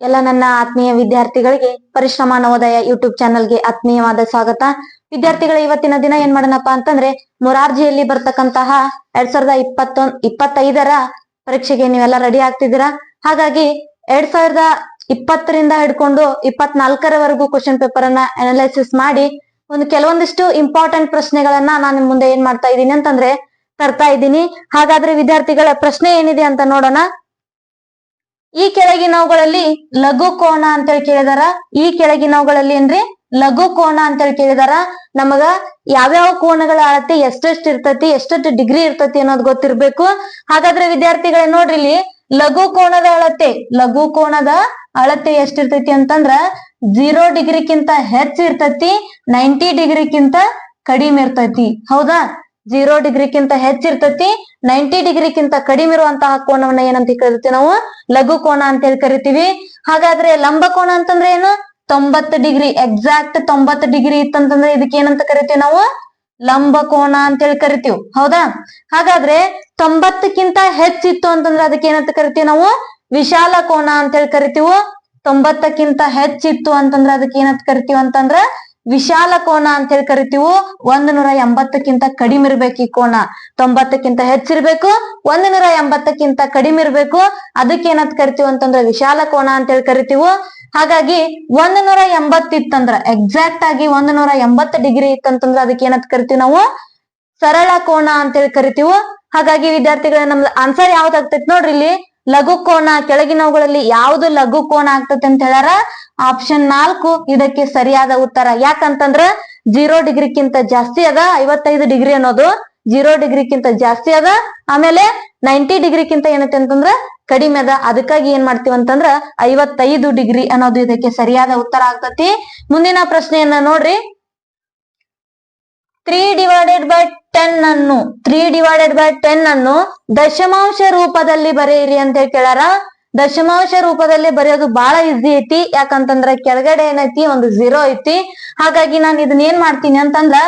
ಎಲ್ಲ ನನ್ನ ಆತ್ಮೀಯ ವಿದ್ಯಾರ್ಥಿಗಳಿಗೆ ಪರಿಶ್ರಮ, ನವೋದಯ ಯೂಟ್ಯೂಬ್ ಚಾನಲ್ಗೆ ಆತ್ಮೀಯವಾದ ಸ್ವಾಗತ. ವಿದ್ಯಾರ್ಥಿಗಳ ಇವತ್ತಿನ ದಿನ ಏನ್ ಮಾಡೋಣಪ್ಪ ಅಂತಂದ್ರೆ, ಮೊರಾರ್ಜಿಯಲ್ಲಿ ಬರ್ತಕ್ಕಂತಹ ಎರಡ್ ಸಾವಿರದ ಇಪ್ಪತ್ತೊಂದ್ ಇಪ್ಪತ್ತೈದರ ಪರೀಕ್ಷೆಗೆ ನೀವೆಲ್ಲ ರೆಡಿ ಆಗ್ತಿದ್ದೀರಾ? ಹಾಗಾಗಿ ಎರಡ್ ಸಾವಿರದ ಇಪ್ಪತ್ತರಿಂದ ಹಿಡ್ಕೊಂಡು ಇಪ್ಪತ್ನಾಲ್ಕರವರೆಗೂ ಕ್ವಶನ್ ಪೇಪರ್ ಅನ್ನ ಅನಲೈಸಿಸ್ ಮಾಡಿ ಒಂದು ಕೆಲವೊಂದಿಷ್ಟು ಇಂಪಾರ್ಟೆಂಟ್ ಪ್ರಶ್ನೆಗಳನ್ನ ನಾನು ನಿಮ್ ಮುಂದೆ ಏನ್ ಮಾಡ್ತಾ ಇದ್ದೀನಿ ಅಂತಂದ್ರೆ ತರ್ತಾ ಇದ್ದೀನಿ. ಹಾಗಾದ್ರೆ ವಿದ್ಯಾರ್ಥಿಗಳ ಪ್ರಶ್ನೆ ಏನಿದೆ ಅಂತ ನೋಡೋಣ. ಈ ಕೆಳಗಿನವುಗಳಲ್ಲಿ ಲಘು ಕೋನ ಅಂತೇಳಿ ಕೇಳಿದಾರ. ಈ ಕೆಳಗಿನವುಗಳಲ್ಲಿ ಏನ್ರಿ? ಲಘು ಕೋನ ಅಂತೇಳಿ ಕೇಳಿದಾರ. ನಮಗ ಯಾವ್ಯಾವ ಕೋನಗಳ ಅಳತೆ ಎಷ್ಟೆಷ್ಟು ಇರ್ತತಿ, ಎಷ್ಟೆಷ್ಟು ಡಿಗ್ರಿ ಇರ್ತತಿ ಅನ್ನೋದು ಗೊತ್ತಿರ್ಬೇಕು. ಹಾಗಾದ್ರೆ ವಿದ್ಯಾರ್ಥಿಗಳೇ ನೋಡ್ರಿ ಇಲ್ಲಿ ಲಘು ಕೋಣದ ಅಳತೆ, ಲಘು ಕೋಣದ ಅಳತೆ ಎಷ್ಟಿರ್ತೈತಿ ಅಂತಂದ್ರ ಜೀರೋ ಡಿಗ್ರಿಕ್ಕಿಂತ ಹೆಚ್ಚ ಇರ್ತತಿ, ನೈಂಟಿ ಡಿಗ್ರಿಕ್ಕಿಂತ ಕಡಿಮೆ ಇರ್ತೈತಿ. ಹೌದಾ? ಜೀರೋ ಡಿಗ್ರಿಕ್ಕಿಂತ ಹೆಚ್ಚಿರ್ತತಿ, ನೈಂಟಿ ಡಿಗ್ರಿಕ್ಕಿಂತ ಕಡಿಮೆ ಇರುವಂತಹ ಕೋನವನ್ನ ಏನಂತ ಕರಿತೀವಿ ನಾವು? ಲಘು ಕೋನ ಅಂತ ಹೇಳಿ ಕರಿತೀವಿ. ಹಾಗಾದ್ರೆ ಲಂಬ ಕೋನ ಅಂತಂದ್ರೆ ಏನು? ತೊಂಬತ್ತು ಡಿಗ್ರಿ ಎಕ್ಸಾಕ್ಟ್ ತೊಂಬತ್ತು ಡಿಗ್ರಿ ಇತ್ತಂತಂದ್ರೆ ಇದಕ್ಕೆ ಏನಂತ ಕರಿತೀವಿ ನಾವು? ಲಂಬ ಕೋನ ಅಂತ ಹೇಳಿ ಕರಿತೀವಿ. ಹೌದಾ? ಹಾಗಾದ್ರೆ ತೊಂಬತ್ತಕ್ಕಿಂತ ಹೆಚ್ಚಿತ್ತು ಅಂತಂದ್ರೆ ಅದಕ್ಕೆ ಏನಂತ ಕರಿತೀವಿ ನಾವು? ವಿಶಾಲ ಕೋನ ಅಂತ ಹೇಳಿ ಕರಿತೀವಿ. ತೊಂಬತ್ತಕ್ಕಿಂತ ಹೆಚ್ಚಿತ್ತು ಅಂತಂದ್ರೆ ಅದಕ್ಕೆ ಏನಂತ ಕರಿತೀವಿ ಅಂತಂದ್ರ ವಿಶಾಲ ಕೋನ ಅಂತ ಹೇಳಿ ಕರಿತೀವು ಒಂದ್ ನೂರ ಎಂಬತ್ತಕ್ಕಿಂತ ಕಡಿಮೆ ಇರ್ಬೇಕು ಈ ಕೋನ. ತೊಂಬತ್ತಕ್ಕಿಂತ ಹೆಚ್ಚಿರ್ಬೇಕು ಒಂದ್ ನೂರ ಎಂಬತ್ತಕ್ಕಿಂತ ಕಡಿಮೆ ಇರ್ಬೇಕು. ಅದಕ್ಕೆ ಏನಂತ ಕರಿತೀವಿ ಅಂತಂದ್ರೆ ವಿಶಾಲ ಕೋನ ಅಂತ ಹೇಳಿ ಕರಿತೀವು. ಹಾಗಾಗಿ ಒಂದ್ ನೂರ ಎಂಬತ್ತಿತ್ತಂದ್ರ ಎಕ್ಸಾಕ್ಟ್ ಆಗಿ ಒಂದ್ ನೂರ ಎಂಬತ್ತು ಡಿಗ್ರಿ ಇತ್ತಂತಂದ್ರ ಅದಕ್ಕೆ ಏನಂತ ಕರಿತೀವಿ ನಾವು? ಸರಳ ಕೋನ ಅಂತ ಹೇಳಿ ಕರಿತೀವು. ಹಾಗಾಗಿ ವಿದ್ಯಾರ್ಥಿಗಳ, ನಮ್ದು ಆನ್ಸರ್ ಯಾವ್ದಾಗ್ತೈತಿ ನೋಡ್ರಿ ಇಲ್ಲಿ. ಲಘು ಕೋನ, ಕೆಳಗಿನವುಗಳಲ್ಲಿ ಯಾವುದು ಲಘು ಕೋನ ಆಗ್ತದೆ ಅಂತ ಹೇಳಾರ ಆಪ್ಷನ್ ನಾಲ್ಕು, ಇದಕ್ಕೆ ಸರಿಯಾದ ಉತ್ತರ. ಯಾಕಂತಂದ್ರ ಜೀರೋ ಡಿಗ್ರಿಕ್ಕಿಂತ ಜಾಸ್ತಿ ಅದ, ಐವತ್ತೈದು ಡಿಗ್ರಿ ಅನ್ನೋದು ಜೀರೋ ಡಿಗ್ರಿಕ್ಕಿಂತ ಜಾಸ್ತಿ ಅದ. ಆಮೇಲೆ ನೈಂಟಿ ಡಿಗ್ರಿಕ್ಕಿಂತ ಏನೈತೆ ಅಂತಂದ್ರ ಕಡಿಮೆ ಅದ. ಅದಕ್ಕಾಗಿ ಏನ್ ಮಾಡ್ತೀವಿ ಅಂತಂದ್ರ ಐವತ್ತೈದು ಡಿಗ್ರಿ ಅನ್ನೋದು ಇದಕ್ಕೆ ಸರಿಯಾದ ಉತ್ತರ ಆಗ್ತತಿ. ಮುಂದಿನ ಪ್ರಶ್ನೆಯನ್ನ ನೋಡ್ರಿ. ತ್ರೀ ಡಿವೈಡೆಡ್ ಬೈ ಟೆನ್ ಅನ್ನು ತ್ರೀ ಡಿವೈಡೆಡ್ ಬೈ ಟೆನ್ ಅನ್ನು ದಶಮಾಂಶ ರೂಪದಲ್ಲಿ ಬರೆಯಿರಿ ಅಂತ ಹೇಳಿ ಕೇಳಾರ ದಶಮಾಂಶ ರೂಪದಲ್ಲಿ ಬರೆಯೋದು ಬಹಳ ಈಸಿ ಐತಿ. ಯಾಕಂತಂದ್ರ ಕೆಳಗಡೆ ಏನೈತಿ? ಒಂದು ಝೀರೋ ಐತಿ. ಹಾಗಾಗಿ ನಾನು ಇದನ್ನ ಏನ್ ಮಾಡ್ತೀನಿ ಅಂತಂದ್ರ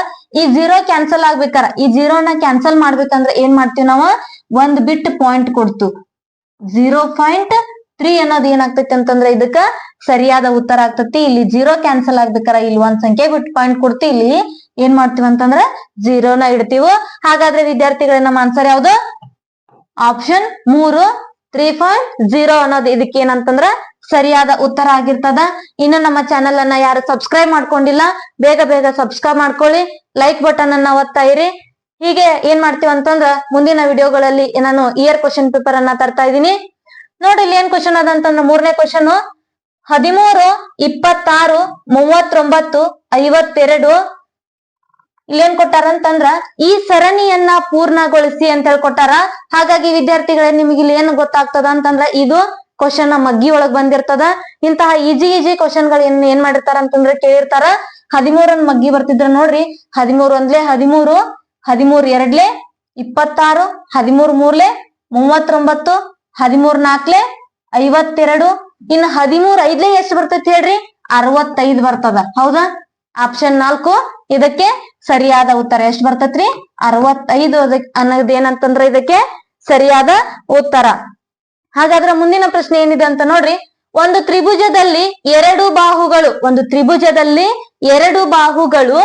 ಈ ಝೀರೋ ಕ್ಯಾನ್ಸಲ್ ಆಗ್ಬೇಕಾರ. ಈ ಝೀರೋನ ಕ್ಯಾನ್ಸಲ್ ಮಾಡ್ಬೇಕಂದ್ರ ಏನ್ ಮಾಡ್ತೀವಿ ನಾವು? ಒಂದ್ ಬಿಟ್ ಪಾಯಿಂಟ್ ಕೊಡ್ತು. ಝೀರೋ ಪಾಯಿಂಟ್ ತ್ರೀ ಅನ್ನೋದು ಏನಾಗ್ತೈತಿ ಅಂತಂದ್ರೆ ಇದಕ್ಕ ಸರಿಯಾದ ಉತ್ತರ ಆಗ್ತತಿ. ಇಲ್ಲಿ ಜೀರೋ ಕ್ಯಾನ್ಸಲ್ ಆಗ್ಬೇಕಾರ, ಇಲ್ಲಿ ಒಂದ್ ಸಂಖ್ಯೆ ಬಿಟ್ಟು ಪಾಯಿಂಟ್ ಕೊಡ್ತಿ. ಇಲ್ಲಿ ಏನ್ ಮಾಡ್ತೀವಿ ಅಂತಂದ್ರ ಜೀರೋನ ಇಡ್ತೀವಿ. ಹಾಗಾದ್ರೆ ವಿದ್ಯಾರ್ಥಿಗಳ, ನಮ್ಮ ಆನ್ಸರ್ ಯಾವ್ದು? ಆಪ್ಷನ್ ಮೂರು ತ್ರೀ ಪಾಯಿಂಟ್ ಜೀರೋ ಅನ್ನೋದು ಇದಕ್ಕೆ ಏನಂತಂದ್ರ ಸರಿಯಾದ ಉತ್ತರ ಆಗಿರ್ತದ. ಇನ್ನು ನಮ್ಮ ಚಾನೆಲ್ ಅನ್ನ ಯಾರು ಸಬ್ಸ್ಕ್ರೈಬ್ ಮಾಡ್ಕೊಂಡಿಲ್ಲ, ಬೇಗ ಬೇಗ ಸಬ್ಸ್ಕ್ರೈಬ್ ಮಾಡ್ಕೊಳ್ಳಿ. ಲೈಕ್ ಬಟನ್ ಅನ್ನ ಒತ್ತಾ ಇರಿ. ಹೀಗೆ ಏನ್ ಮಾಡ್ತೀವಿ ಅಂತಂದ್ರ ಮುಂದಿನ ವಿಡಿಯೋಗಳಲ್ಲಿ ನಾನು ಇಯರ್ ಕ್ವಶನ್ ಪೇಪರ್ ಅನ್ನ ತರ್ತಾ ಇದೀನಿ ನೋಡಿ ಇಲ್ಲಿ ಏನ್ ಕ್ವಶನ್ ಅದ ಅಂತಂದ್ರ ಮೂರನೇ ಕ್ವಶನ್ ಹದಿಮೂರು, ಇಪ್ಪತ್ತಾರು, ಮೂವತ್ತೊಂಬತ್ತು, ಐವತ್ತೆರಡು. ಕೊಟ್ಟಾರ ಅಂತಂದ್ರ ಈ ಸರಣಿಯನ್ನ ಪೂರ್ಣಗೊಳಿಸಿ ಅಂತ ಹೇಳಿ ಕೊಟ್ಟಾರ. ಹಾಗಾಗಿ ವಿದ್ಯಾರ್ಥಿಗಳೇ ನಿಮ್ಗೆ ಇಲ್ಲಿ ಏನ್ ಗೊತ್ತಾಗ್ತದ ಅಂತಂದ್ರ ಇದು ಕ್ವಶನ್ ಮಗ್ಗಿ ಒಳಗ್ ಬಂದಿರ್ತದ. ಇಂತಹ ಈಜಿ ಈಜಿ ಕ್ವಶನ್ಗಳು ಏನ್ ಏನ್ ಮಾಡಿರ್ತಾರ ಅಂತಂದ್ರೆ ಕೇಳಿರ್ತಾರ. ಹದಿಮೂರನ್ ಮಗ್ಗಿ ಬರ್ತಿದ್ರ ನೋಡ್ರಿ. ಹದಿಮೂರು ಒಂದ್ಲೆ ಹದಿಮೂರು, ಹದಿಮೂರ್ ಎರಡ್ಲೆ ಇಪ್ಪತ್ತಾರು, ಹದಿಮೂರ್ ಮೂರ್ಲೆ ಮೂವತ್ತೊಂಬತ್ತು ಹದಿಮೂರ್ ನಾಕ್ಲೆ ಐವತ್ತೆರಡು ಇನ್ ಹದಿಮೂರ್ ಐದ್ಲೆ ಎಷ್ಟ್ ಬರ್ತೈತಿ ಹೇಳ್ರಿ? ಅರವತ್ತೈದ್ ಬರ್ತದ. ಹೌದಾ? ಆಪ್ಷನ್ ನಾಲ್ಕು, ಇದಕ್ಕೆ ಸರಿಯಾದ ಉತ್ತರ ಎಷ್ಟ್ ಬರ್ತೈತ್ರಿ? ಅರವತ್ತೈದು ಅನ್ನೋದ್ ಏನಂತಂದ್ರ ಇದಕ್ಕೆ ಸರಿಯಾದ ಉತ್ತರ. ಹಾಗಾದ್ರೆ ಮುಂದಿನ ಪ್ರಶ್ನೆ ಏನಿದೆ ಅಂತ ನೋಡ್ರಿ. ಒಂದು ತ್ರಿಭುಜದಲ್ಲಿ ಎರಡು ಬಾಹುಗಳು, ಒಂದು ತ್ರಿಭುಜದಲ್ಲಿ ಎರಡು ಬಾಹುಗಳು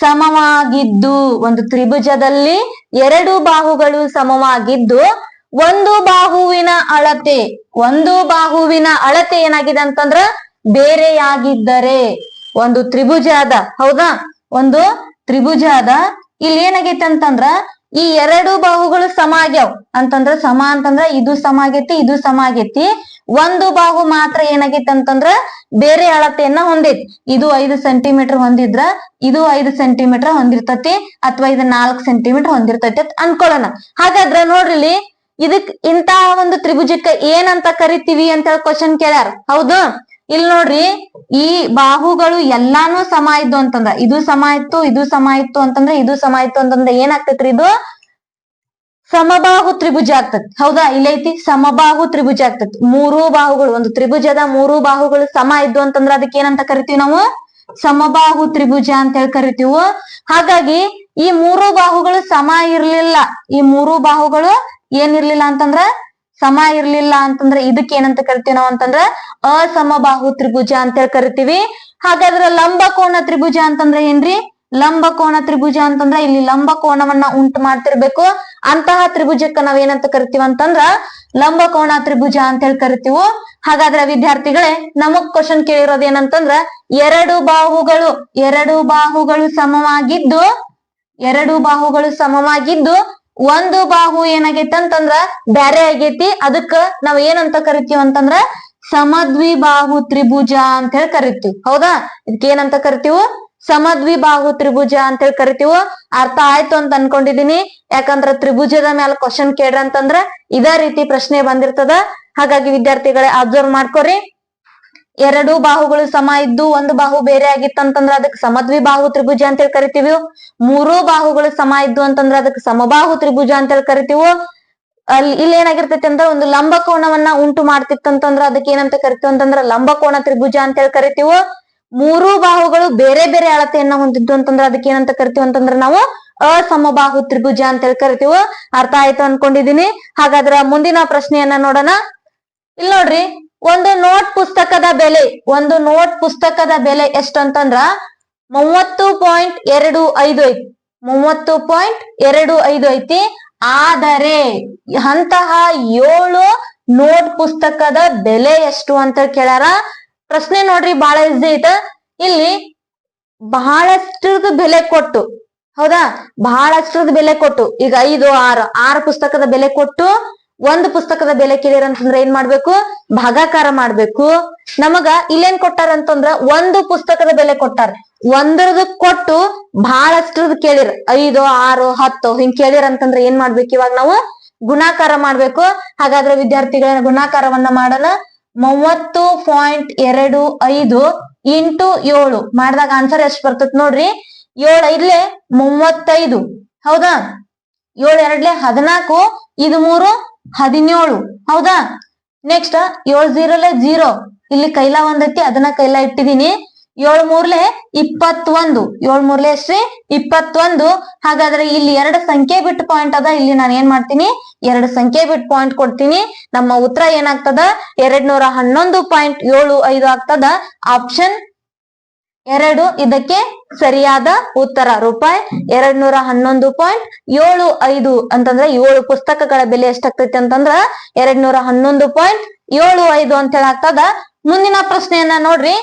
ಸಮವಾಗಿದ್ದು, ಒಂದು ತ್ರಿಭುಜದಲ್ಲಿ ಎರಡು ಬಾಹುಗಳು ಸಮವಾಗಿದ್ದು ಒಂದು ಬಾಹುವಿನ ಅಳತೆ, ಒಂದು ಬಾಹುವಿನ ಅಳತೆ ಏನಾಗಿದೆ ಅಂತಂದ್ರ ಬೇರೆಯಾಗಿದ್ದರೆ. ಒಂದು ತ್ರಿಭುಜ ಅದ ಹೌದಾ? ಒಂದು ತ್ರಿಭುಜ ಅದ ಇಲ್ಲಿ ಏನಾಗೈತೆ ಅಂತಂದ್ರ ಈ ಎರಡು ಬಾಹುಗಳು ಸಮ ಆಗ್ಯಾವ. ಅಂತಂದ್ರ ಸಮ ಅಂತಂದ್ರ ಇದು ಸಮ ಆಗೈತಿ, ಇದು ಸಮ ಆಗೈತಿ. ಒಂದು ಬಾಹು ಮಾತ್ರ ಏನಾಗೈತೆ ಅಂತಂದ್ರ ಬೇರೆ ಅಳತೆಯನ್ನ ಹೊಂದೈತಿ. ಇದು ಐದು ಸೆಂಟಿಮೀಟರ್ ಹೊಂದಿದ್ರ, ಇದು ಐದು ಸೆಂಟಿಮೀಟರ್ ಹೊಂದಿರ್ತತಿ, ಅಥವಾ ಇದು ನಾಲ್ಕು ಸೆಂಟಿಮೀಟರ್ ಹೊಂದಿರ್ತತಿ ಅಂತ ಅನ್ಕೊಳ್ಳೋಣ. ಹಾಗಾದ್ರ ನೋಡ್ರಿ ಇದಕ್ ಇಂತಹ ಒಂದು ತ್ರಿಭುಜಕ್ಕ ಏನಂತ ಕರಿತೀವಿ ಅಂತ ಹೇಳಿ ಕ್ವಶನ್ ಕೇಳ್ಯಾರ? ಹೌದು. ಇಲ್ ನೋಡ್ರಿ, ಈ ಬಾಹುಗಳು ಎಲ್ಲಾನು ಸಮ ಇದ್ದು ಅಂತಂದ್ರ, ಇದು ಸಮ ಇತ್ತು, ಇದು ಸಮ ಇತ್ತು ಅಂತಂದ್ರೆ, ಇದು ಸಮ ಇತ್ತು ಅಂತಂದ್ರೆ ಏನಾಗ್ತೈತ್ರಿ ಇದು? ಸಮಬಾಹು ತ್ರಿಭುಜ ಆಗ್ತತಿ. ಹೌದಾ? ಇಲ್ಲೈತಿ ಸಮಬಾಹು ತ್ರಿಭುಜ ಆಗ್ತತಿ. ಮೂರು ಬಾಹುಗಳು, ಒಂದು ತ್ರಿಭುಜದ ಮೂರು ಬಾಹುಗಳು ಸಮ ಇದ್ದು ಅಂತಂದ್ರ ಅದಕ್ಕೆ ಏನಂತ ಕರಿತೀವಿ ನಾವು? ಸಮಬಾಹು ತ್ರಿಭುಜ ಅಂತ ಹೇಳಿ ಕರಿತೀವು. ಹಾಗಾಗಿ ಈ ಮೂರು ಬಾಹುಗಳು ಸಮ ಇರ್ಲಿಲ್ಲ. ಈ ಮೂರು ಬಾಹುಗಳು ಏನಿರ್ಲಿಲ್ಲ ಅಂತಂದ್ರ ಸಮ ಇರ್ಲಿಲ್ಲ ಅಂತಂದ್ರೆ ಇದಕ್ಕೆ ಏನಂತ ಕರಿತೀವಿ ನಾವು ಅಂತಂದ್ರ ಅಸಮಬಾಹು ತ್ರಿಭುಜ ಅಂತೇಳಿ ಕರಿತೀವಿ. ಹಾಗಾದ್ರ ಲಂಬ ಕೋಣ ತ್ರಿಭುಜ ಅಂತಂದ್ರೆ ಏನ್ರಿ? ಲಂಬ ಕೋಣ ತ್ರಿಭುಜ ಅಂತಂದ್ರ ಇಲ್ಲಿ ಲಂಬ ಕೋಣವನ್ನ ಉಂಟು ಮಾಡ್ತಿರ್ಬೇಕು. ಅಂತಹ ತ್ರಿಭುಜಕ್ಕ ನಾವ್ ಏನಂತ ಕರಿತೀವಿ ಅಂತಂದ್ರ ಲಂಬ ಕೋಣ ತ್ರಿಭುಜ ಅಂತ ಹೇಳಿ ಕರಿತೀವಿ. ಹಾಗಾದ್ರೆ ವಿದ್ಯಾರ್ಥಿಗಳೇ, ನಮಗ್ ಕ್ವಶನ್ ಕೇಳಿರೋದು ಏನಂತಂದ್ರ ಎರಡು ಬಾಹುಗಳು ಎರಡು ಬಾಹುಗಳು ಸಮವಾಗಿದ್ದು, ಎರಡು ಬಾಹುಗಳು ಸಮವಾಗಿದ್ದು ಒಂದು ಬಾಹು ಏನಾಗೈತಿ ಅಂತಂದ್ರ ಬ್ಯಾರೆ ಆಗೇತಿ. ಅದಕ್ಕ ನಾವ್ ಏನಂತ ಕರಿತೀವಿ ಅಂತಂದ್ರ ಸಮದ್ವಿಬಾಹು ತ್ರಿಭುಜ ಅಂತ ಹೇಳಿ ಕರಿತೀವಿ. ಹೌದಾ? ಇದಕ್ಕೆ ಏನಂತ ಸಮದ್ವಿ ಬಾಹು ತ್ರಿಭುಜ ಅಂತ ಹೇಳಿ ಕರಿತೀವಿ. ಅರ್ಥ ಆಯ್ತು ಅಂತ ಅನ್ಕೊಂಡಿದೀನಿ. ಯಾಕಂದ್ರ ತ್ರಿಭುಜದ ಮೇಲೆ ಕ್ವಶನ್ ಕೇಳ್ರ ಅಂತಂದ್ರ ಇದೇ ರೀತಿ ಪ್ರಶ್ನೆ ಬಂದಿರ್ತದ. ಹಾಗಾಗಿ ವಿದ್ಯಾರ್ಥಿಗಳೇ ಅಬ್ಸರ್ವ್ ಮಾಡ್ಕೊರಿ. ಎರಡು ಬಾಹುಗಳು ಸಮ ಇದ್ದು ಒಂದು ಬಾಹು ಬೇರೆ ಆಗಿತ್ತಂತಂದ್ರ ಅದಕ್ಕೆ ಸಮದ್ವಿ ಬಾಹು ತ್ರಿಭುಜ ಅಂತ ಹೇಳಿ ಕರಿತೀವಿ. ಮೂರು ಬಾಹುಗಳು ಸಮ ಇದ್ದು ಅಂತಂದ್ರ ಅದಕ್ಕೆ ಸಮಬಾಹು ತ್ರಿಭುಜ ಅಂತ ಹೇಳಿ ಕರಿತೀವಿ. ಅಲ್ಲಿ ಇಲ್ಲಿ ಏನಾಗಿರ್ತೈತಿ ಅಂದ್ರ ಒಂದು ಲಂಬ ಕೋಣವನ್ನ ಉಂಟು ಮಾಡ್ತಿತ್ತಂತಂದ್ರ ಅದಕ್ಕೆ ಏನಂತ ಕರಿತೀವಿ ಅಂತಂದ್ರ ಲಂಬ ಕೋಣ ತ್ರಿಭುಜ ಅಂತ ಹೇಳಿ ಕರಿತೀವಿ. ಮೂರು ಬಾಹುಗಳು ಬೇರೆ ಬೇರೆ ಅಳತೆಯನ್ನ ಹೊಂದಿದ್ದು ಅಂತಂದ್ರ ಅದಕ್ಕೆ ಏನಂತ ಕರಿತೀವಿ ಅಂತಂದ್ರ ನಾವು ಅಸಮಬಾಹು ತ್ರಿಭುಜ ಅಂತ ಹೇಳಿ ಕರಿತೀವಿ. ಅರ್ಥ ಆಯ್ತು ಅನ್ಕೊಂಡಿದೀನಿ ಹಾಗಾದ್ರ ಮುಂದಿನ ಪ್ರಶ್ನೆಯನ್ನ ನೋಡೋಣ. ಇಲ್ಲಿ ನೋಡ್ರಿ. ಒಂದು ನೋಟ್ ಪುಸ್ತಕದ ಬೆಲೆ, ಒಂದು ನೋಟ್ ಪುಸ್ತಕದ ಬೆಲೆ ಎಷ್ಟು ಅಂತಂದ್ರ ಮೂವತ್ತು ಪಾಯಿಂಟ್ ಎರಡು ಐದು ಐತಿ, ಮೂವತ್ತು ಪಾಯಿಂಟ್ ಎರಡು ಐದು ಐತಿ. ಆದರೆ ಅಂತಹ ಏಳು ನೋಟ್ ಪುಸ್ತಕದ ಬೆಲೆ ಎಷ್ಟು ಅಂತ ಕೇಳ್ಯಾರ? ಪ್ರಶ್ನೆ ನೋಡ್ರಿ ಬಹಳ ಈಸಿ ಐತ. ಇಲ್ಲಿ ಬಹಳಷ್ಟು ಬೆಲೆ ಕೊಟ್ಟು, ಹೌದಾ? ಬಹಳಷ್ಟು ಬೆಲೆ ಕೊಟ್ಟು, ಈಗ ಐದು, ಆರು ಆರು ಪುಸ್ತಕದ ಬೆಲೆ ಕೊಟ್ಟು ಒಂದು ಪುಸ್ತಕದ ಬೆಲೆ ಕೇಳಿರ ಅಂತಂದ್ರೆ ಏನ್ ಮಾಡ್ಬೇಕು? ಭಾಗಾಕಾರ ಮಾಡ್ಬೇಕು. ನಮಗ ಇಲ್ಲೇನ್ ಕೊಟ್ಟಾರ ಅಂತಂದ್ರ ಒಂದು ಪುಸ್ತಕದ ಬೆಲೆ ಕೊಟ್ಟಾರ. ಒಂದರದ ಕೊಟ್ಟು ಬಹಳಷ್ಟು ಕೇಳಿರ. ಐದು, ಆರು, ಹತ್ತು ಹಿಂಗ್ ಕೇಳಿರ ಅಂತಂದ್ರೆ ಏನ್ ಮಾಡ್ಬೇಕು ಇವಾಗ ನಾವು? ಗುಣಾಕಾರ ಮಾಡ್ಬೇಕು. ಹಾಗಾದ್ರೆ ವಿದ್ಯಾರ್ಥಿಗಳ ಗುಣಾಕಾರವನ್ನ ಮಾಡೋಣ. ಮೂವತ್ತು ಪಾಯಿಂಟ್ ಎರಡು ಐದು ಇಂಟು ಏಳು. ಮಾಡಿದಾಗ ಆನ್ಸರ್ ಎಷ್ಟು ಬರ್ತೈತ್ ನೋಡ್ರಿ? ಏಳು ಐದ್ಲೆ ಮೂವತ್ತೈದು. ಹೌದಾ? ಏಳು ಎರಡ್ಲೆ ಹದಿನಾಲ್ಕು. ಇದು ಮೂರು ಹದಿನೇಳು. ಹೌದಾ? ನೆಕ್ಸ್ಟ್ ಏಳು ಜೀರೋಲೆ ಜೀರೋ. ಇಲ್ಲಿ ಕೈಲಾ ಒಂದೈತಿ, ಅದನ್ನ ಕೈಲಾ ಇಟ್ಟಿದೀನಿ. ಏಳ್ ಮೂರ್ಲೆ ಇಪ್ಪತ್ತೊಂದು. ಏಳು ಮೂರ್ಲೆ ಎಷ್ಟ್ರಿ? ಇಪ್ಪತ್ತೊಂದು. ಹಾಗಾದ್ರೆ ಇಲ್ಲಿ ಎರಡು ಸಂಖ್ಯೆ ಬಿಟ್ ಪಾಯಿಂಟ್ ಅದ. ಇಲ್ಲಿ ನಾನು ಏನ್ ಮಾಡ್ತೀನಿ? ಎರಡು ಸಂಖ್ಯೆ ಬಿಟ್ ಪಾಯಿಂಟ್ ಕೊಡ್ತೀನಿ. ನಮ್ಮ ಉತ್ತರ ಏನಾಗ್ತದ? ಎರಡ್ ನೂರ ಹನ್ನೊಂದು ಪಾಯಿಂಟ್ ಏಳು ಐದು ಆಗ್ತದ. ಆಪ್ಷನ್ ಎರಡು, ಇದಕ್ಕೆ ಸರಿಯಾದ ಉತ್ತರ. ರೂಪಾಯಿ ಎರಡ್ ನೂರ ಹನ್ನೊಂದು ಪಾಯಿಂಟ್ ಏಳು ಐದು ಅಂತಂದ್ರೆ ಏಳು ಪುಸ್ತಕಗಳ ಬೆಲೆ ಎಷ್ಟಾಗ್ತೈತಿ ಅಂತಂದ್ರ ಎರಡ್ ನೂರ ಹನ್ನೊಂದು ಪಾಯಿಂಟ್ ಏಳು ಐದು ಅಂತ ಹೇಳಾಗ್ತದ. ಮುಂದಿನ ಪ್ರಶ್ನೆಯನ್ನ ನೋಡ್ರಿ.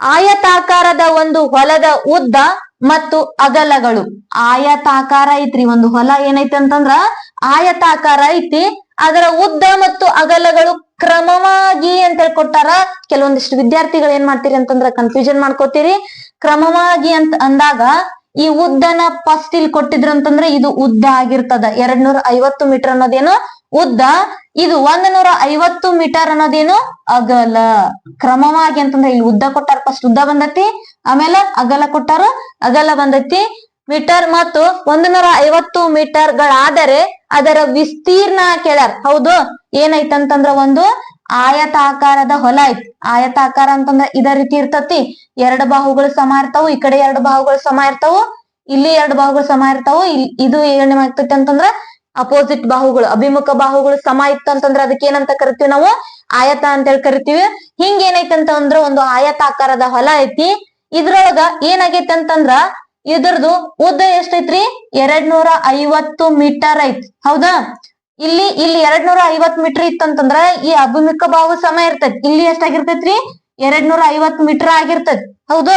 ಆಯತಾಕಾರದ ಒಂದು ಹೊಲದ ಉದ್ದ ಮತ್ತು ಅಗಲಗಳು. ಆಯತಾಕಾರ ಐತ್ರಿ, ಒಂದು ಹೊಲ ಏನೈತಿ ಅಂತಂದ್ರ ಆಯತಾಕಾರ ಐತಿ. ಅದರ ಉದ್ದ ಮತ್ತು ಅಗಲಗಳು ಕ್ರಮವಾಗಿ ಅಂತ ಹೇಳಿ ಕೊಟ್ಟಾರ ಕೆಲವೊಂದಿಷ್ಟು ವಿದ್ಯಾರ್ಥಿಗಳು ಏನ್ ಮಾಡ್ತೀರಿ ಅಂತಂದ್ರ ಕನ್ಫ್ಯೂಷನ್ ಮಾಡ್ಕೋತೀರಿ. ಕ್ರಮವಾಗಿ ಅಂತ ಅಂದಾಗ ಈ ಉದ್ದನ ಫಸ್ಟ್ ಇಲ್ಲಿ ಕೊಟ್ಟಿದ್ರು ಅಂತಂದ್ರೆ ಇದು ಉದ್ದ ಆಗಿರ್ತದ. ಎರಡ್ ನೂರ ಐವತ್ತು ಮೀಟರ್ ಅನ್ನೋದೇನು ಉದ್ದ. ಇದು ಒಂದ್ ನೂರ ಐವತ್ತು ಮೀಟರ್ ಅನ್ನೋದೇನು ಅಗಲ. ಕ್ರಮವಾಗಿ ಅಂತಂದ್ರೆ ಇಲ್ಲಿ ಉದ್ದ ಕೊಟ್ಟಾರ ಫಸ್ಟ್ ಉದ್ದ ಬಂದೈತಿ, ಆಮೇಲೆ ಅಗಲ ಕೊಟ್ಟಾರ, ಅಗಲ ಬಂದೈತಿ. ಮೀಟರ್ ಮತ್ತು ಒಂದು ನೂರ ಐವತ್ತು ಮೀಟರ್ ಗಳಾದರೆ ಅದರ ವಿಸ್ತೀರ್ಣ ಕೇಳ್ಯಾರ. ಹೌದು? ಏನೈತಂತಂದ್ರ ಒಂದು ಆಯತಾಕಾರದ ಹೊಲ ಐತಿ ಆಯತಾಕಾರ ಅಂತಂದ್ರ ಇದ ರೀತಿ ಇರ್ತತಿ. ಎರಡು ಬಾಹುಗಳು ಸಮ ಇರ್ತಾವು, ಈ ಕಡೆ ಎರಡು ಬಾಹುಗಳು ಸಮ ಇರ್ತಾವು, ಇಲ್ಲಿ ಎರಡು ಬಾಹುಗಳು ಸಮ ಇರ್ತಾವು. ಇದು ಏನಾಗ್ತೈತಿ ಅಂತಂದ್ರ ಅಪೋಸಿಟ್ ಬಾಹುಗಳು, ಅಭಿಮುಖ ಬಾಹುಗಳು ಸಮ ಇತ್ತು ಅಂತಂದ್ರ ಅದಕ್ಕೆ ಏನಂತ ಕರಿತೀವಿ ನಾವು? ಆಯತ ಅಂತ ಹೇಳಿ ಕರಿತೀವಿ. ಹಿಂಗ ಏನೈತಿ ಅಂತಂದ್ರ ಒಂದು ಆಯತಾಕಾರದ ಹೊಲ ಐತಿ. ಇದ್ರೊಳಗ ಏನಾಗೈತಿ ಅಂತಂದ್ರ ಇದರದು ಉದ್ದ ಎಷ್ಟೈತ್ರಿ? ಎರಡ್ ನೂರ ಐವತ್ತು ಮೀಟರ್ ಐತಿ. ಹೌದಾ? ಇಲ್ಲಿ ಇಲ್ಲಿ ಎರಡ್ ನೂರ ಐವತ್ ಮೀಟರ್ ಇತ್ತಂತಂದ್ರ ಈ ಅಭಿಮುಖ ಬಾವು ಸಮ ಇರ್ತೈತಿ. ಇಲ್ಲಿ ಎಷ್ಟಾಗಿರ್ತೈತ್ರಿ? ಎರಡ್ ನೂರ ಐವತ್ ಮೀಟರ್ ಆಗಿರ್ತೈತಿ. ಹೌದು?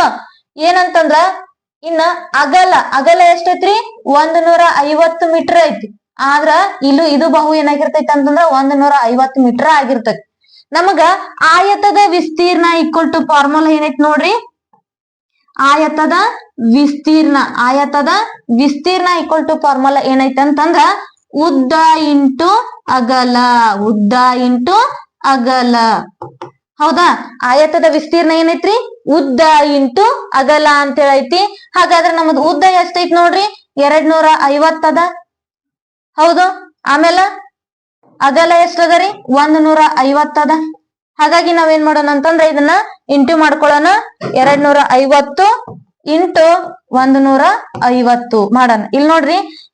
ಏನಂತಂದ್ರ, ಇನ್ನ ಅಗಲ ಅಗಲ ಎಷ್ಟೈತ್ರಿ? ಒಂದ್ ನೂರ ಐವತ್ತು ಮೀಟರ್ ಐತಿ. ಆದ್ರ, ಇಲ್ಲೂ ಇದು ಬಾಹು ಏನಾಗಿರ್ತೈತಿ ಅಂತಂದ್ರ ಒಂದ್ ನೂರ ಐವತ್ ಮೀಟರ್ ಆಗಿರ್ತೈತಿ. ನಮಗ ಆಯತದ ವಿಸ್ತೀರ್ಣ ಈಕ್ವಲ್ ಟು ಫಾರ್ಮುಲಾ ಏನೈತಿ ನೋಡ್ರಿ? ಆಯತದ ವಿಸ್ತೀರ್ಣ ಆಯತದ ವಿಸ್ತೀರ್ಣ ಈಕ್ವಲ್ ಟು ಫಾರ್ಮುಲಾ ಏನೈತಿ ಅಂತಂದ್ರ ಉದ್ದ ಇಂಟು ಅಗಲ, ಉದ್ದ ಇಂಟು ಅಗಲ. ಹೌದಾ? ಆಯತದ ವಿಸ್ತೀರ್ಣ ಏನೈತ್ರಿ? ಉದ್ದ ಇಂಟು ಅಗಲ ಅಂತ ಹೇಳೈತಿ ಹಾಗಾದ್ರೆ ನಮ್ದು ಉದ್ದ ಎಷ್ಟೈತಿ ನೋಡ್ರಿ? ಎರಡ್ ನೂರ ಐವತ್ತದ ಹೌದು? ಆಮೇಲೆ ಅಗಲ ಎಷ್ಟದರಿ? ಒಂದ್ ನೂರ ಐವತ್ತದ ಹಾಗಾಗಿ ನಾವೇನ್ ಮಾಡೋಣ ಅಂತಂದ್ರೆ ಇದನ್ನ ಇಂಟು ಮಾಡ್ಕೊಳ್ಳೋಣ. ಎರಡ್ ನೂರ ಐವತ್ತು ಇಂಟು ಒಂದ್ ನೂರ ಐವತ್ತು ಮಾಡೋಣ. ಇಲ್ಲಿ ನೋಡ್ರಿ,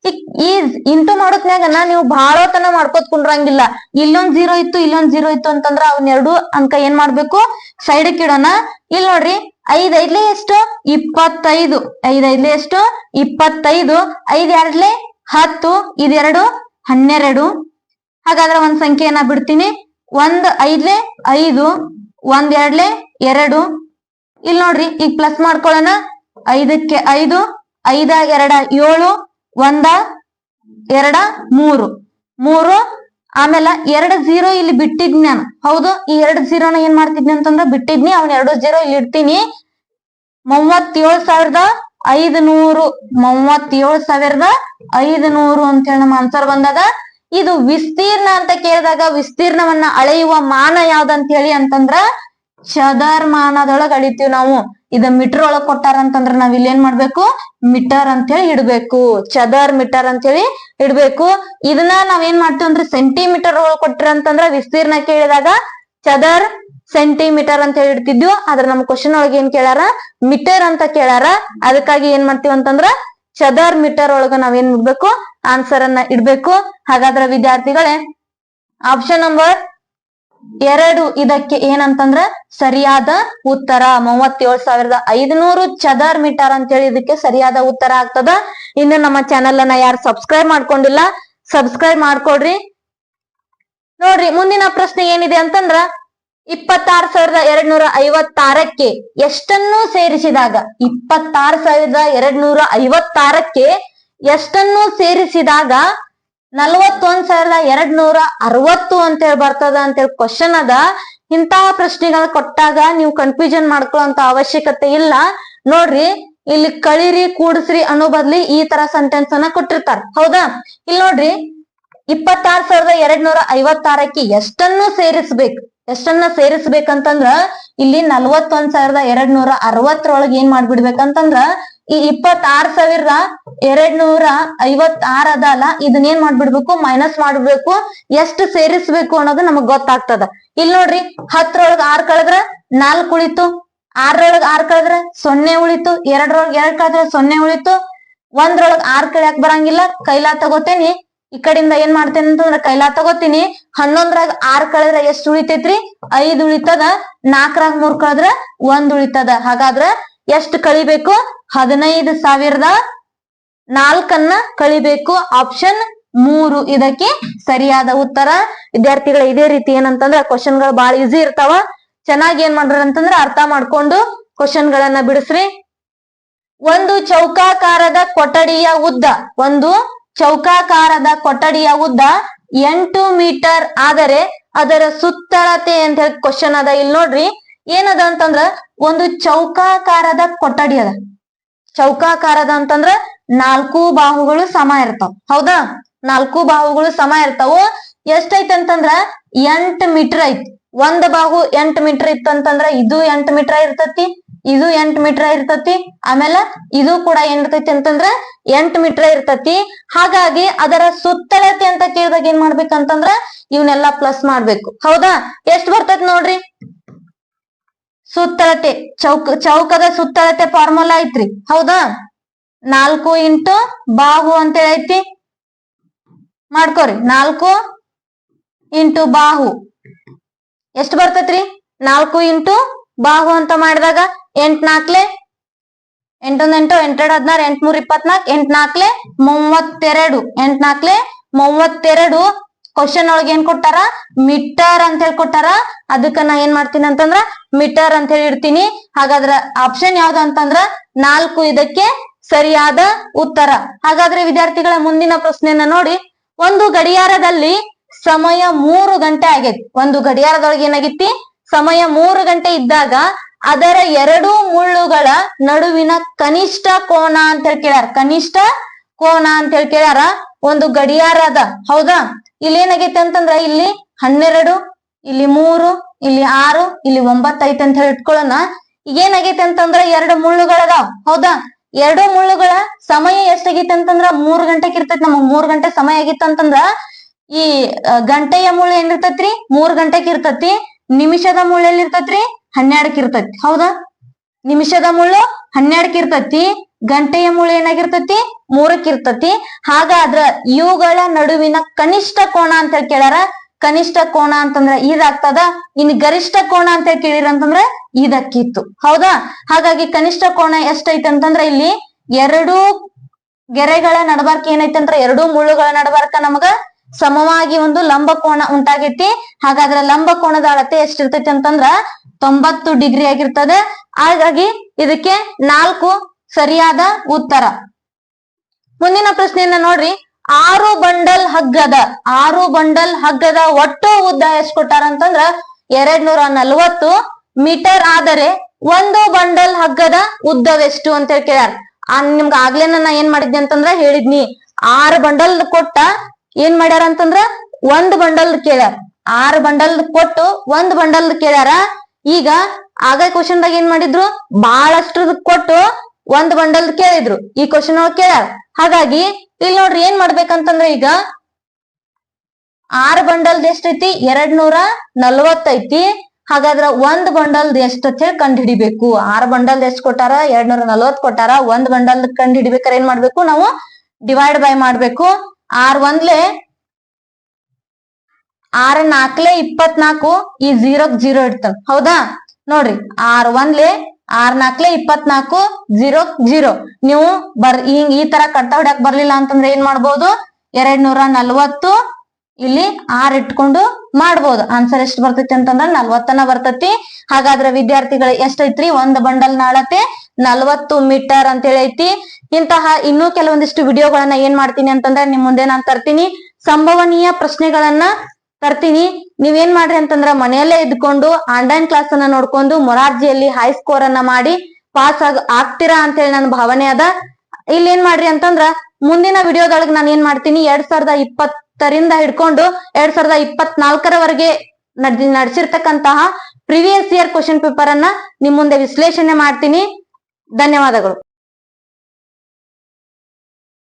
ಈ- ಇಂಟು ಮಾಡೋತ್ನ್ಯಾಗನ ನೀವು ಬಹಳ ತನ ಮಾಡ್ಕೋತ್ ಕುಂಡ್ರಂಗಿಲ್ಲ. ಇಲ್ಲೊಂದ್ ಜೀರೋ ಇತ್ತು, ಇಲ್ಲೊಂದ್ ಜೀರೋ ಇತ್ತು ಅಂತಂದ್ರ ಅವ್ನ ಎರಡು ಅಂಕ ಏನ್ ಮಾಡ್ಬೇಕು? ಸೈಡ್ ಇಡೋಣ. ಇಲ್ಲಿ ನೋಡ್ರಿ, ಐದ್ ಐದ್ಲೆ ಎಷ್ಟು? ಇಪ್ಪತ್ತೈದು. ಐದ್ ಐದ್ಲೆ ಎಷ್ಟು? ಇಪ್ಪತ್ತೈದು. ಐದ್ ಎರಡ್ಲೆ ಹತ್ತು. ಇದೆರಡು ಹನ್ನೆರಡು. ಹಾಗಾದ್ರೆ ಒಂದ್ ಸಂಖ್ಯೆಯನ್ನ ಬಿಡ್ತೀನಿ. ಒಂದ್ ಐದ್ಲೆ ಐದು. ಒಂದ್ ಎರಡ್ಲೆ ಎರಡು. ಇಲ್ ನೋಡ್ರಿ, ಈಗ ಪ್ಲಸ್ ಮಾಡ್ಕೊಳ್ಳೋಣ ಐದಕ್ಕೆ ಐದು ಐದ ಎರಡ ಏಳು, ಒಂದ ಎರಡ ಮೂರು. ಮೂರು, ಆಮೇಲೆ ಎರಡ್ ಜೀರೋ ಇಲ್ಲಿ ಬಿಟ್ಟಿದ್ನಿ ನಾನು. ಹೌದು, ಈ ಎರಡ್ ಜೀರೋನ ಏನ್ ಮಾಡ್ತಿದ್ನಿ ಅಂತಂದ್ರೆ ಬಿಟ್ಟಿದ್ನಿ. ಅವ್ನ ಎರಡು ಜೀರೋ ಇಲ್ಲಿ ಇಡ್ತೀನಿ. ಮೂವತ್ತೇಳು ಸಾವಿರದ ಐದು ನೂರು ಮೂವತ್ತೇಳು ಸಾವಿರದ ಐದು ನೂರು ಅಂತೇಳಿ ನಮ್ಮ ಆನ್ಸರ್ ಬಂದಾಗ ಇದು ವಿಸ್ತೀರ್ಣ ಅಂತ ಕೇಳಿದಾಗ ವಿಸ್ತೀರ್ಣವನ್ನ ಅಳೆಯುವ ಮಾನ ಯಾವ್ದಂತ ಹೇಳಿ ಅಂತಂದ್ರ ಚದರ್ಮಾನದೊಳಗ ಅಳಿತೀವಿ ನಾವು. ಇದ ಮೀಟರ್ ಒಳಗ್ ಕೊಟ್ಟಾರ ಅಂತಂದ್ರ ನಾವ್ ಇಲ್ಲಿ ಏನ್ ಮಾಡ್ಬೇಕು? ಮೀಟರ್ ಅಂತ ಹೇಳಿ ಇಡ್ಬೇಕು. ಚದರ್ ಮೀಟರ್ ಅಂತ ಹೇಳಿ ಇಡ್ಬೇಕು. ಇದನ್ನ ನಾವ್ ಏನ್ ಮಾಡ್ತೀವಿ ಅಂದ್ರೆ ಸೆಂಟಿಮೀಟರ್ ಒಳಗ್ ಕೊಟ್ರ ಅಂತಂದ್ರ ವಿಸ್ತೀರ್ಣ ಕೇಳಿದಾಗ ಚದರ್ ಸೆಂಟಿಮೀಟರ್ ಅಂತ ಹೇಳಿ ಇಡ್ತಿದ್ವಿ. ಆದ್ರ ನಮ್ ಕ್ವಶನ್ ಒಳಗೆ ಏನ್ ಕೇಳಾರ? ಮೀಟರ್ ಅಂತ ಕೇಳಾರ. ಅದಕ್ಕಾಗಿ ಏನ್ ಮಾಡ್ತೀವಿ ಅಂತಂದ್ರ ಚದರ್ ಮೀಟರ್ ಒಳಗ ನಾವೇನ್ ಇಡ್ಬೇಕು? ಆನ್ಸರ್ ಅನ್ನ ಇಡ್ಬೇಕು. ಹಾಗಾದ್ರೆ ವಿದ್ಯಾರ್ಥಿಗಳೇ ಆಪ್ಷನ್ ನಂಬರ್ ಎರಡು ಇದಕ್ಕೆ ಏನಂತಂದ್ರ ಸರಿಯಾದ ಉತ್ತರ. ಮೂವತ್ತೇಳು ಸಾವಿರದ ಐದುನೂರು ಚದರ್ ಮೀಟರ್ ಅಂತೇಳಿ ಇದಕ್ಕೆ ಸರಿಯಾದ ಉತ್ತರ ಆಗ್ತದ. ಇನ್ನು ನಮ್ಮ ಚಾನೆಲ್ ಅನ್ನ ಯಾರು ಸಬ್ಸ್ಕ್ರೈಬ್ ಮಾಡ್ಕೊಂಡಿಲ್ಲ ಸಬ್ಸ್ಕ್ರೈಬ್ ಮಾಡ್ಕೊಡ್ರಿ. ನೋಡ್ರಿ, ಮುಂದಿನ ಪ್ರಶ್ನೆ ಏನಿದೆ ಅಂತಂದ್ರ ಇಪ್ಪತ್ತಾರು ಸಾವಿರದ ಎರಡ್ ನೂರ ಐವತ್ತಾರಕ್ಕೆ ಎಷ್ಟನ್ನು ಸೇರಿಸಿದಾಗ, ಇಪ್ಪತ್ತಾರು ಸಾವಿರದ ಎರಡ್ ನೂರ ಐವತ್ತಾರಕ್ಕೆ ಎಷ್ಟನ್ನು ಸೇರಿಸಿದಾಗ ನಲವತ್ತೊಂದ್ ಸಾವಿರದ ಎರಡ್ ನೂರ ಅರವತ್ತು ಅಂತೇಳಿ ಬರ್ತದ ಅಂತೇಳಿ ಕ್ವಶನ್ ಅದ. ಇಂತಹ ಪ್ರಶ್ನೆಗಳ ಕೊಟ್ಟಾಗ ನೀವು ಕನ್ಫ್ಯೂಷನ್ ಮಾಡ್ಕೊಳ್ಳೋ ಅವಶ್ಯಕತೆ ಇಲ್ಲ. ನೋಡ್ರಿ, ಇಲ್ಲಿ ಕಳಿರಿ, ಕೂಡಿಸ್ರಿ ಅನ್ನೋ ಬದ್ಲಿ ಈ ತರ ಸೆಂಟೆನ್ಸ್ ಅನ್ನ ಕೊಟ್ಟಿರ್ತಾರ. ಹೌದಾ? ಇಲ್ಲಿ ನೋಡ್ರಿ, ಇಪ್ಪತ್ತಾರು ಸಾವಿರದ ಎರಡ್ ನೂರ ಐವತ್ತಾರಕ್ಕೆ ಎಷ್ಟನ್ನು ಸೇರಿಸ್ಬೇಕು? ಎಷ್ಟನ್ನ ಸೇರಿಸ್ಬೇಕಂತಂದ್ರ, ಇಲ್ಲಿ ನಲ್ವತ್ತೊಂದ್ ಸಾವಿರದ ಎರಡ್ ನೂರ ಅರವತ್ತರೊಳಗೆ ಏನ್ ಮಾಡ್ಬಿಡ್ಬೇಕಂತಂದ್ರ ಈ ಇಪ್ಪತ್ತಾರ್ ಸಾವಿರದ ಎರಡ್ ನೂರ ಐವತ್ತಾರ ಅದಲ್ಲ ಇದನ್ನ ಏನ್ ಮಾಡ್ಬಿಡ್ಬೇಕು? ಮೈನಸ್ ಮಾಡ್ಬಿಡ್ಬೇಕು. ಎಷ್ಟು ಸೇರಿಸ್ಬೇಕು ಅನ್ನೋದು ನಮಗ್ ಗೊತ್ತಾಗ್ತದ. ಇಲ್ಲಿ ನೋಡ್ರಿ, ಹತ್ರೊಳಗ್ ಆರ್ ಕಳೆದ್ರ ನಾಲ್ಕು ಉಳಿತು. ಆರರೊಳಗ ಆರ್ ಕಳೆದ್ರ ಸೊನ್ನೆ ಉಳಿತು. ಎರಡರೊಳಗ ಎರಡ್ ಕಳೆದ್ರ ಸೊನ್ನೆ ಉಳಿತು. ಒಂದ್ರೊಳಗ ಆರ್ ಕಳಿಯಾಕ್ ಬರಂಗಿಲ್ಲ. ಕೈಲಾ ತಗೋತೇನಿ. ಈ ಕಡೆಯಿಂದ ಏನ್ ಮಾಡ್ತೇನೆ ಅಂತಂದ್ರ ಕೈಲಾ ತಗೋತೀನಿ. ಹನ್ನೊಂದ್ರಾಗ ಆರ್ ಕಳದ್ರ ಎಷ್ಟು ಉಳಿತೈತ್ರಿ? ಐದ್ ಉಳಿತದ. ನಾಲ್ಕರಾಗ ಮೂರ್ ಕಳದ್ರ ಒಂದ್ ಉಳಿತದ. ಹಾಗಾದ್ರ ಎಷ್ಟ್ ಕಳಿಬೇಕು ಹದಿನೈದು ಸಾವಿರದ ನಾಲ್ಕನ್ನ ಕಳಿಬೇಕು ಆಪ್ಷನ್ ಮೂರು. ಇದಕ್ಕೆ ಸರಿಯಾದ ಉತ್ತರ. ವಿದ್ಯಾರ್ಥಿಗಳ, ಇದೇ ರೀತಿ ಏನಂತಂದ್ರ ಕ್ವಶನ್ಗಳು ಬಹಳ ಈಸಿ ಇರ್ತಾವ. ಚೆನ್ನಾಗಿ ಏನ್ ಮಾಡ್ರಿ ಅಂತಂದ್ರ ಅರ್ಥ ಮಾಡ್ಕೊಂಡು ಕ್ವಶನ್ ಗಳನ್ನ ಬಿಡಿಸ್ರಿ. ಒಂದು ಚೌಕಾಕಾರದ ಕೊಠಡಿಯ ಉದ್ದ. ಒಂದು ಚೌಕಾಕಾರದ ಕೊಠಡಿಯ ಉದ್ದ ಎಂಟು ಮೀಟರ್ ಆದರೆ ಅದರ ಸುತ್ತಳತೆ ಅಂತ ಹೇಳಿ ಕ್ವಶನ್ ಅದ. ಇಲ್ಲಿ ನೋಡ್ರಿ. ಏನದ ಅಂತಂದ್ರ ಒಂದು ಚೌಕಾಕಾರದ ಕೊಠಡಿ ಅದ. ಚೌಕಾಕಾರದ ಅಂತಂದ್ರ ನಾಲ್ಕು ಬಾಹುಗಳು ಸಮ ಇರ್ತಾವ. ಹೌದಾ? ನಾಲ್ಕು ಬಾಹುಗಳು ಸಮ ಇರ್ತಾವು. ಎಷ್ಟೈತಿ ಅಂತಂದ್ರ ಎಂಟ್ ಮೀಟರ್ ಐತಿ. ಒಂದ್ ಬಾಹು ಎಂಟ್ ಮೀಟರ್ ಇತ್ತು ಅಂತಂದ್ರ ಇದು ಎಂಟ್ ಮೀಟರ್ ಇರ್ತತಿ, ಇದು ಎಂಟ್ ಮೀಟರ್ ಇರ್ತತಿ, ಆಮೇಲೆ ಇದು ಕೂಡ ಏನ್ ಇರ್ತೈತಿ ಅಂತಂದ್ರ ಎಂಟ್ ಮೀಟರ್ ಇರ್ತತಿ. ಹಾಗಾಗಿ ಅದರ ಸುತ್ತಳತೆ ಅಂತ ಕೇಳಿದಾಗ ಏನ್ ಮಾಡ್ಬೇಕಂತಂದ್ರ ಇವನ್ನೆಲ್ಲಾ ಪ್ಲಸ್ ಮಾಡ್ಬೇಕು. ಹೌದಾ? ಎಷ್ಟ್ ಬರ್ತೈತಿ ನೋಡ್ರಿ? ಸುತ್ತಳತೆ, ಚೌಕ, ಚೌಕದ ಸುತ್ತಳತೆ ಫಾರ್ಮುಲಾ ಐತ್ರಿ. ಹೌದಾ? ನಾಲ್ಕು ಇಂಟು ಬಾಹು ಅಂತ ಐತಿ. ಮಾಡ್ಕೋರಿ. ನಾಲ್ಕು ಇಂಟು ಬಾಹು. ಎಷ್ಟು ಬರ್ತೈತ್ರಿ? ನಾಲ್ಕು ಇಂಟು ಬಾಹು ಅಂತ ಮಾಡಿದಾಗ ಎಂಟ್ ನಾಲ್ಕ್ಲೆ ಎಂಟೊಂದ್ ಎಂಟು ಎಂಟೆರಡು ಹದಿನಾರು ಎಂಟ್ ಮೂರ್ ಇಪ್ಪತ್ನಾಲ್ಕು ಎಂಟ್ ನಾಲ್ಕ್ಲೆ ಮೂವತ್ತೆರಡು ಎಂಟ್ ನಾಲ್ಕ್ಲೆ ಮೂವತ್ತೆರಡು ಕ್ವಶನ್ ಒಳಗೆ ಏನ್ ಕೊಟ್ಟಾರ ಮೀಟರ್ ಅಂತ ಹೇಳಿ ಕೊಟ್ಟಾರ ಅದಕ್ಕ ನಾ ಏನ್ ಮಾಡ್ತೀನಿ ಅಂತಂದ್ರ ಮೀಟರ್ ಅಂತ ಹೇಳಿ ಇಡ್ತೀನಿ. ಹಾಗಾದ್ರ ಆಪ್ಷನ್ ಯಾವ್ದು ಅಂತಂದ್ರ ನಾಲ್ಕು ಇದಕ್ಕೆ ಸರಿಯಾದ ಉತ್ತರ. ಹಾಗಾದ್ರೆ ವಿದ್ಯಾರ್ಥಿಗಳ ಮುಂದಿನ ಪ್ರಶ್ನೆಯನ್ನ ನೋಡಿ. ಒಂದು ಗಡಿಯಾರದಲ್ಲಿ ಸಮಯ ಮೂರು ಗಂಟೆ ಆಗೈತಿ. ಒಂದು ಗಡಿಯಾರದೊಳಗೆ ಏನಾಗಿತ್ತಿ? ಸಮಯ ಮೂರು ಗಂಟೆ ಇದ್ದಾಗ ಅದರ ಎರಡು ಮುಳ್ಳುಗಳ ನಡುವಿನ ಕನಿಷ್ಠ ಕೋನ ಅಂತ ಹೇಳಿ ಕೇಳ್ಯಾರ. ಕನಿಷ್ಠ ಕೋನ ಅಂತ ಹೇಳಿ ಕೇಳಾರ ಒಂದು ಗಡಿಯಾರ ಅದ ಹೌದಾ? ಇಲ್ಲಿ ಏನಾಗೈತೆ ಅಂತಂದ್ರ ಇಲ್ಲಿ ಹನ್ನೆರಡು, ಇಲ್ಲಿ ಮೂರು, ಇಲ್ಲಿ ಆರು, ಇಲ್ಲಿ ಒಂಬತ್ತು ಐತೆ ಅಂತ ಹೇಳಿ ಇಟ್ಕೊಳ್ಳೋಣ. ಏನಾಗೈತೆ ಅಂತಂದ್ರ ಎರಡು ಮುಳ್ಳುಗಳದಾವ್. ಹೌದಾ? ಎರಡು ಮುಳ್ಳುಗಳ ಸಮಯ ಎಷ್ಟಾಗೈತೆ ಅಂತಂದ್ರ ಮೂರ್ ಗಂಟೆಗೆ ಇರ್ತೈತಿ. ನಮಗ್ ಮೂರ್ ಗಂಟೆ ಸಮಯ ಆಗಿತ್ತು ಅಂತಂದ್ರ ಈ ಗಂಟೆಯ ಮುಳ್ಳು ಏನಿರ್ತೈತ್ರಿ? ಮೂರ್ ಗಂಟೆಗೆ ಇರ್ತತಿ. ನಿಮಿಷದ ಮುಳ್ಳು ಎಲ್ಲಿ ಇರ್ತೈತ್ರಿ? ಹನ್ನೆರಡಕ್ ಇರ್ತೈತಿ. ಹೌದಾ? ನಿಮಿಷದ ಮುಳ್ಳು ಹನ್ನೆರಡಕ್ಕೆ ಇರ್ತತಿ. ಗಂಟೆಯ ಮೂಳೆ ಏನಾಗಿರ್ತತಿ? ಮೂರಕ್ಕಿರ್ತತಿ. ಹಾಗಾದ್ರ ಇವುಗಳ ನಡುವಿನ ಕನಿಷ್ಠ ಕೋಣ ಅಂತ ಹೇಳಿ ಕೇಳ್ಯಾರ. ಕನಿಷ್ಠ ಕೋಣ ಅಂತಂದ್ರ ಇದಾಗ್ತದ. ಇನ್ ಗರಿಷ್ಠ ಕೋಣ ಅಂತ ಹೇಳಿ ಕೇಳಿರ ಅಂತಂದ್ರ ಇದಕ್ಕಿತ್ತು. ಹೌದಾ? ಹಾಗಾಗಿ ಕನಿಷ್ಠ ಕೋಣ ಎಷ್ಟೈತೆ ಅಂತಂದ್ರ ಇಲ್ಲಿ ಎರಡು ಗೆರೆಗಳ ನಡಬಾರ್ಕ ಏನೈತೆ ಅಂದ್ರ ಎರಡು ಮುಳ್ಳುಗಳ ನಡಬಾರ್ಕ ನಮಗ. ಸಮವಾಗಿ ಒಂದು ಲಂಬ ಕೋಣ ಉಂಟಾಗೈತಿ. ಹಾಗಾದ್ರೆ ಲಂಬ ಕೋಣದ ಅಳತೆ ಎಷ್ಟಿರ್ತೈತಿ ಅಂತಂದ್ರ ತೊಂಬತ್ತು ಡಿಗ್ರಿ ಆಗಿರ್ತದೆ. ಹಾಗಾಗಿ ಇದಕ್ಕೆ ನಾಲ್ಕು ಸರಿಯಾದ ಉತ್ತರ. ಮುಂದಿನ ಪ್ರಶ್ನೆಯನ್ನ ನೋಡ್ರಿ. ಆರು ಬಂಡಲ್ ಹಗ್ಗದ, ಆರು ಬಂಡಲ್ ಹಗ್ಗದ ಒಟ್ಟು ಉದ್ದ ಎಷ್ಟು ಕೊಟ್ಟಾರ ಅಂತಂದ್ರ ಎರಡ್ ನೂರ ನಲ್ವತ್ತು ಮೀಟರ್ ಆದರೆ ಒಂದು ಬಂಡಲ್ ಹಗ್ಗದ ಉದ್ದವೆಷ್ಟು ಅಂತ ಹೇಳಿ ಕೇಳ್ಯಾರ. ನಿಮ್ಗ ಆಗ್ಲೇ ನಾ ಏನ್ ಮಾಡಿದ್ನಿ ಅಂತಂದ್ರ ಹೇಳಿದ್ನಿ. ಆರು ಬಂಡಲ್ ಕೊಟ್ಟ ಏನ್ ಮಾಡ್ಯಾರ ಅಂತಂದ್ರ ಒಂದ್ ಬಂಡಲ್ ಕೇಳ್ಯಾರ. ಆರು ಬಂಡಲ್ ಕೊಟ್ಟು ಒಂದ್ ಬಂಡಲ್ ಕೇಳ್ಯಾರ. ಈಗ ಆಗ ಕ್ವಶನ್ದಾಗ ಏನ್ ಮಾಡಿದ್ರು? ಬಹಳಷ್ಟು ಕೊಟ್ಟು ಒಂದ್ ಬಂಡಲ್ ಕೇಳಿದ್ರು, ಈ ಕ್ವಶನ್ ಒಳಗ್ ಕೇಳ್ಯಾರ ಹಾಗಾಗಿ ಇಲ್ಲಿ ನೋಡ್ರಿ ಏನ್ ಮಾಡ್ಬೇಕಂತಂದ್ರ ಈಗ ಆರ್ ಬಂಡಲ್ ಎಷ್ಟೈತಿ? ಎರಡ್ ನೂರ ನಲ್ವತ್ತೈತಿ. ಹಾಗಾದ್ರ ಒಂದ್ ಬಂಡಲ್ ಎಷ್ಟ್ ಅಂತ ಹೇಳಿ ಕಂಡು ಹಿಡಿಬೇಕು ಆರ್ ಬಂಡಲ್ ಎಷ್ಟ್ ಕೊಟ್ಟಾರ? ಎರಡ್ ನೂರ ನಲ್ವತ್ ಕೊಟ್ಟಾರ. ಒಂದ್ ಬಂಡಲ್ ಕಂಡು ಹಿಡಿಬೇಕಾರೆ ಏನ್ ಮಾಡ್ಬೇಕು? ನಾವು ಡಿವೈಡ್ ಬೈ ಮಾಡ್ಬೇಕು. ಆರ್ ಒಂದ್ಲೆ ಆರ್ ನಾಕ್ಲೆ ಇಪ್ಪತ್ನಾಕು ಈ ಜೀರೋಕ್ ಜೀರೋ ಇಡ್ತಾವ. ಹೌದಾ? ನೋಡ್ರಿ, ಆರ್ ಒಂದ್ಲೆ ಆರ್ ನಾಲ್ಕಲೆ ಇಪ್ಪತ್ನಾಲ್ಕು ಜೀರೋ ಜೀರೋ. ನೀವು ಬರ್ ಹಿಂಗ್ ಈ ತರ ಕಟ್ಟ ಹೊಡ್ಯಾಕ್ ಬರ್ಲಿಲ್ಲ ಅಂತಂದ್ರೆ ಏನ್ ಮಾಡ್ಬೋದು? ಎರಡ್ ನೂರ ನಲ್ವತ್ತು ಇಲ್ಲಿ ಆರ್ ಇಟ್ಕೊಂಡು ಮಾಡ್ಬೋದು. ಆನ್ಸರ್ ಎಷ್ಟು ಬರ್ತೈತಿ ಅಂತಂದ್ರ ನಲ್ವತ್ತನ ಬರ್ತೈತಿ. ಹಾಗಾದ್ರೆ ವಿದ್ಯಾರ್ಥಿಗಳು ಎಷ್ಟೈತ್ರಿ ಒಂದ್ ಬಂಡಲ್ ನಾಳತೆ ನಲ್ವತ್ತು ಮೀಟರ್ ಅಂತ ಹೇಳಿ ಐತಿ ಇಂತಹ ಇನ್ನೂ ಕೆಲವೊಂದಿಷ್ಟು ವಿಡಿಯೋಗಳನ್ನ ಏನ್ ಮಾಡ್ತೀನಿ ಅಂತಂದ್ರೆ ನಿಮ್ ಮುಂದೆ ನಾನ್ ತರ್ತೀನಿ. ಸಂಭವನೀಯ ಪ್ರಶ್ನೆಗಳನ್ನ ತರ್ತೀನಿ. ನೀವೇನ್ ಮಾಡ್ರಿ ಅಂತಂದ್ರ ಮನೆಯಲ್ಲೇ ಇದ್ಕೊಂಡು ಆನ್ಲೈನ್ ಕ್ಲಾಸ್ ಅನ್ನ ನೋಡ್ಕೊಂಡು ಮೊರಾರ್ಜಿಯಲ್ಲಿ ಹೈ ಸ್ಕೋರ್ ಅನ್ನ ಮಾಡಿ ಪಾಸ್ ಆಗ ಆಗ್ತೀರಾ ಅಂತ ಹೇಳಿ ನನ್ನ ಭಾವನೆ ಅದ. ಇಲ್ಲಿ ಏನ್ ಮಾಡ್ರಿ ಅಂತಂದ್ರ ಮುಂದಿನ ವಿಡಿಯೋದೊಳಗೆ ನಾನು ಏನ್ ಮಾಡ್ತೀನಿ ಎರಡ್ ಸಾವಿರದ ಇಪ್ಪತ್ತರಿಂದ ಹಿಡ್ಕೊಂಡು ಎರಡ್ ಸಾವಿರದ ಇಪ್ಪತ್ನಾಲ್ಕರವರೆಗೆ ನಡ್ ನಡೆಸಿರ್ತಕ್ಕಂತಹ ಪ್ರಿವಿಯಸ್ ಇಯರ್ ಕ್ವಶನ್ ಪೇಪರ್ ಅನ್ನ ನಿಮ್ ಮುಂದೆ ವಿಶ್ಲೇಷಣೆ ಮಾಡ್ತೀನಿ. ಧನ್ಯವಾದಗಳು.